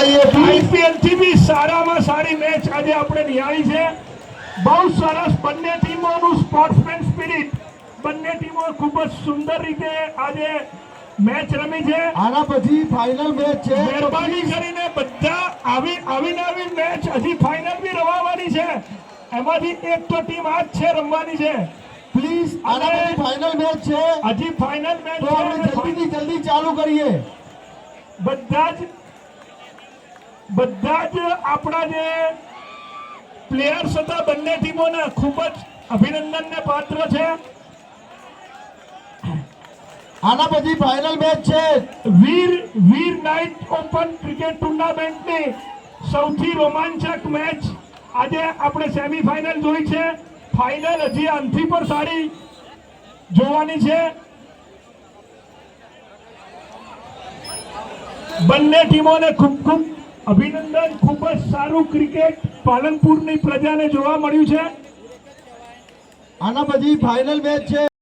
આઈપીએલથી બી સારામાં સારી મેચ આજે આપણે નિહાળી છે. બહુ સરસ બંને ટીમોનું સ્પોર્ટ્સમેન સ્પિરિટ બંને ટીમો ખૂબ જ સુંદર રીતે આજે મેચ રમી છે. આના પછી ફાઇનલ મેચ છે. મહેરબાની કરીને બધા આવી આવી આવી મેચ હજી ફાઇનલ બી રમવાની છે. એમાંથી એક તો ટીમ આજ છે રમવાની છે. પ્લીઝ આના પછી ફાઇનલ મેચ છે. હજી ફાઇનલ મેચ તો આપણે જલ્દીથી જલ્દી ચાલુ કરીએ. બધા જ બધા જ આપણા જે પ્લેયર્સ હતા બંને ટીમોને ખૂબ જ અભિનંદનને પાત્ર છે. આના પછી ફાઇનલ મેચ છે. Veer Veer night open cricket ટુર્નામેન્ટની સૌથી રોમાંચક મેચ આજે આપણે સેમીફાઇનલ જોઈ છે. ફાઇનલ હજી આનથી પણ સારી જોવાની છે. બંને ટીમોને ખૂબ ખૂબ અભિનંદન, ખૂબ જ સારું ક્રિકેટ પાલનપુરની પ્રજાને જોવા મળ્યું છે. આના પછી ફાઇનલ મેચ છે.